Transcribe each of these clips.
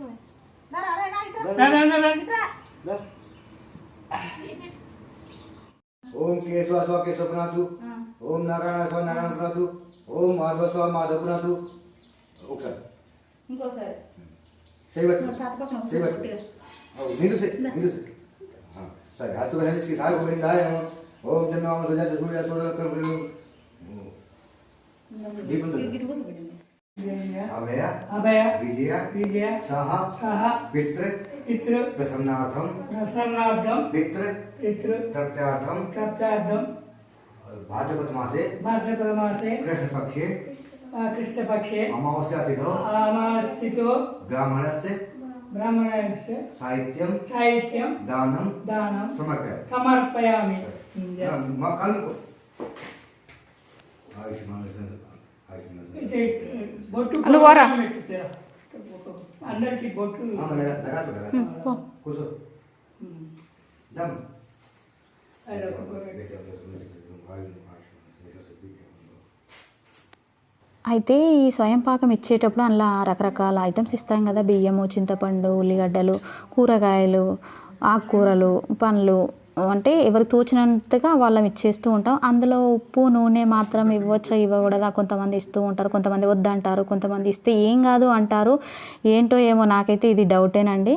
తీసుకుని రా రా, రా, రా, ఇటు. రా, రా, రా, రా. ఇటురా. దా. ఓం కేశవ స్వ కేశవ పునాథు ఓం నారాయణ స్వ నారాయణ పునాథు ఓం మాధవ స్వ మాధవ పునాథు ఒకసారి ఇంకోసారి చేయబట్టు మరి తాత పక్కన ఒకసారి చేయబట్టు గట్టిగా. నిండు సే నిండు సే సరే हाथ में इसकी साग गोविंदाय नमः ओम जन्म सुजा सूर्य सूर्य कर बिनु दीपन दो ఇటు अभय अभय विजय विजय सह सह पितृ ब्राह्मणस्य ब्राह्मणस्य साहित्यं साहित्यं दानं दानं బొట్టు? అందరికి బొట్టు. అయితే ఈ స్వయం పాకం ఇచ్చేటప్పుడు అందులో రకరకాల ఐటమ్స్ ఇస్తాం కదా. బియ్యము చింతపండు ఉల్లిగడ్డలు కూరగాయలు ఆకుకూరలు పండ్లు అంటే ఎవరు తోచినంతగా వాళ్ళం ఇచ్చేస్తూ ఉంటాం. అందులో ఉప్పు నూనె మాత్రం ఇవ్వచ్చా ఇవ్వకూడదా? కొంతమంది ఇస్తూ ఉంటారు కొంతమంది వద్దంటారు కొంతమంది ఇస్తే ఏం కాదు అంటారు. ఏంటో ఏమో నాకైతే ఇది డౌటేనండి.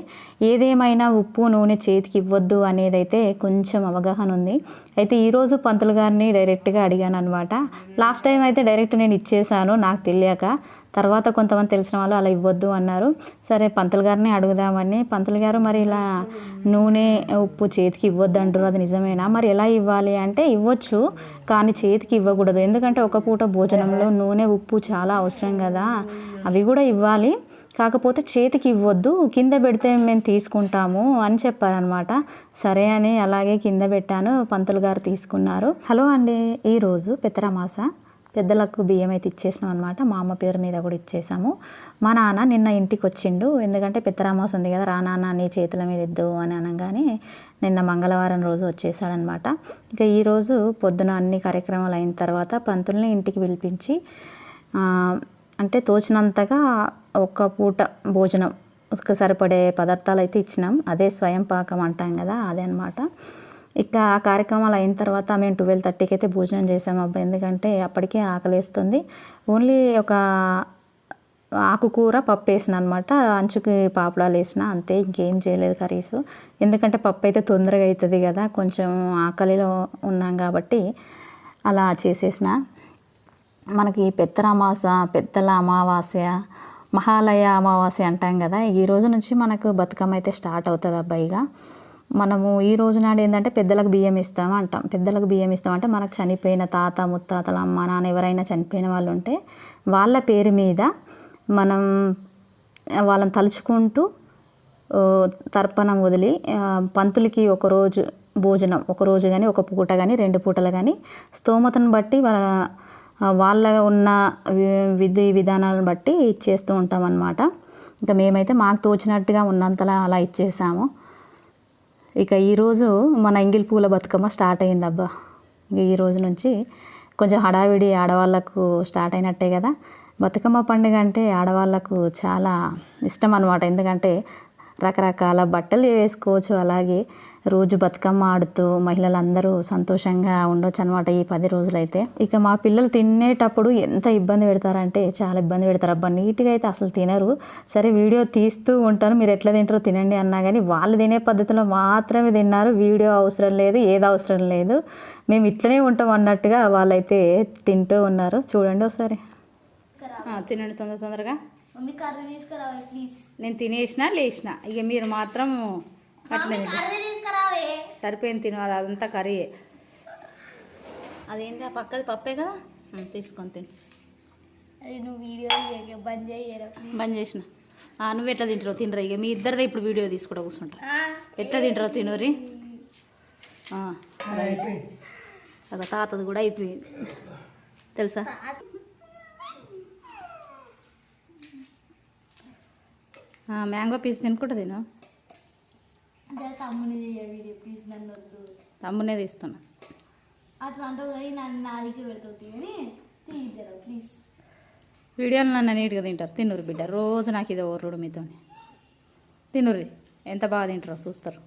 ఏదేమైనా ఉప్పు నూనె చేతికి ఇవ్వద్దు అనేది అయితే కొంచెం అవగాహన ఉంది. అయితే ఈరోజు పంతులు గారిని డైరెక్ట్గా అడిగాను అనమాట లాస్ట్ టైం అయితే డైరెక్ట్ నేను ఇచ్చేసాను నాకు తెలియక తర్వాత కొంతమంది తెలిసిన వాళ్ళు అలా ఇవ్వద్దు అన్నారు. సరే పంతులు గారిని అడుగుదామని. పంతులు గారు మరి ఇలా నూనె ఉప్పు చేతికి ఇవ్వద్దు అంటారు అది నిజమేనా? మరి ఎలా ఇవ్వాలి అంటే ఇవ్వచ్చు కానీ చేతికి ఇవ్వకూడదు. ఎందుకంటే ఒక పూట భోజనంలో నూనె ఉప్పు చాలా అవసరం కదా. అవి కూడా ఇవ్వాలి. కాకపోతే చేతికి ఇవ్వద్దు కింద పెడితే మేము తీసుకుంటాము అని చెప్పారనమాట. సరే అని అలాగే కింద పెట్టాను పంతులు గారు తీసుకున్నారు. హలో అండి ఈరోజు పితరమాస. పెద్దలకు బియ్యం అయితే ఇచ్చేసినాం అనమాట మా అమ్మ పేరు మీద కూడా ఇచ్చేసాము. మా నాన్న నిన్న ఇంటికి వచ్చిండు ఎందుకంటే పిత్తరామాస్ ఉంది కదా రా నాన్న నీ చేతుల మీద ఇద్దు అని అనగానే నిన్న మంగళవారం రోజు వచ్చేసాడనమాట ఇక ఈరోజు పొద్దున అన్ని కార్యక్రమాలు అయిన తర్వాత పంతుల్ని ఇంటికి పిలిపించి అంటే తోచినంతగా ఒక్క పూట భోజనం ఒక సరిపడే పదార్థాలు అయితే ఇచ్చినాం. అదే స్వయం పాకం అంటాం కదా అదే అనమాట ఇక ఆ కార్యక్రమాలు అయిన తర్వాత మేము ట్వెల్వ్ థర్టీకి అయితే భోజనం చేసాము అబ్బా. ఎందుకంటే అప్పటికే ఆకలేస్తుంది. ఓన్లీ ఒక ఆకుకూర పప్పు వేసిన అనమాట అంచుకి పాపడాలు వేసిన. అంతే ఇంకేం చేయలేదు కర్రీస్ ఎందుకంటే పప్పు అయితే తొందరగా అవుతుంది కదా. కొంచెం ఆకలిలో ఉన్నాం కాబట్టి అలా చేసేసిన. మనకి పెద్దల అమాస పెద్దల అమావాస్య మహాలయ అమావాస్య అంటాం కదా. ఈ రోజు నుంచి మనకు బతుకమ్మ అయితే స్టార్ట్ అవుతుంది అబ్బాయిగా మనము ఈ రోజు నాడు ఏంటంటే పెద్దలకు బియ్యం ఇస్తాం అంటాం పెద్దలకు బియ్యం ఇస్తాం అంటే మనకు చనిపోయిన తాత ముత్తాతల అమ్మ నాన్న ఎవరైనా చనిపోయిన వాళ్ళు ఉంటే వాళ్ళ పేరు మీద మనం వాళ్ళని తలుచుకుంటూ తర్పణం వదిలి పంతులకి ఒక రోజు భోజనం ఒక రోజు కానీ ఒక పూట కానీ రెండు పూటలు కానీ స్తోమతను బట్టి వాళ్ళ వాళ్ళ ఉన్న విధి విధానాలను బట్టి ఇచ్చేస్తూ ఉంటాం అన్నమాట ఇంకా మేమైతే మాకు తోచినట్టుగా ఉన్నంతలా అలా ఇచ్చేసాము. ఇక ఈరోజు మన ఎంగిల్ పూల బతుకమ్మ స్టార్ట్ అయింది అబ్బా. ఈ రోజు నుంచి కొంచెం హడావిడి ఆడవాళ్ళకు స్టార్ట్ అయినట్టే కదా. బతుకమ్మ పండుగ అంటే ఆడవాళ్ళకు చాలా ఇష్టం అనమాట ఎందుకంటే రకరకాల బట్టలు వేసుకోవచ్చు. అలాగే రోజు బతుకమ్మ ఆడుతూ మహిళలందరూ సంతోషంగా ఉండొచ్చు అనమాట ఈ పది రోజులైతే. ఇక మా పిల్లలు తినేటప్పుడు ఎంత ఇబ్బంది పెడతారంటే చాలా ఇబ్బంది పెడతారు. అబ్బా నీట్గా అయితే అసలు తినరు. సరే వీడియో తీస్తూ ఉంటాను. మీరు ఎట్లా తింటారో తినండి అన్నా కానీ వాళ్ళు తినే పద్ధతిలో మాత్రమే తిన్నారు. వీడియో అవసరం లేదు ఏది అవసరం లేదు. మేము ఇట్లనే ఉంటాం అన్నట్టుగా వాళ్ళైతే తింటూ ఉన్నారు. చూడండి ఒకసారి. తినండి తొందర తొందరగా. మమ్మీ కర్రీ తీసుకురావే ప్లీజ్ నేను తినేసిన లేచిన ఇక మీరు మాత్రం కర్రీ తీసుకురావే. సరిపోయింది తిను అది అదంతా కర్రీయే. అదేంటి ఆ పక్కది పప్పే కదా? తీసుకొని తిను. అది నువ్వు వీడియో బంద్ చేయరా బంద్ చేసిన. ఆ, నువ్వు ఎట్లా తింటారో తినరా ఇక. మీ ఇద్దరిదే ఇప్పుడు వీడియో తీసుకుంటా కూర్చుంటా ఎట్లా తింటారో తినరి. అలా తాతది కూడా అయిపోయింది. తెలుసా? మ్యాంగో పీస్ తినుకుంటా తిను తమ్ముని తీస్తున్నా. అట్లా అంటావు కానీ నన్ను నాదికి పెడతావు కానీ తీయరా ప్లీజ్. వీడియోలు నన్ను నీట్గా తింటారు. తిన్నూరు బిడ్డ. రోజు నాకు ఇది ఓర్రుడు మీతో తినుర్రి. ఎంత బాగా తింటారో చూస్తారు.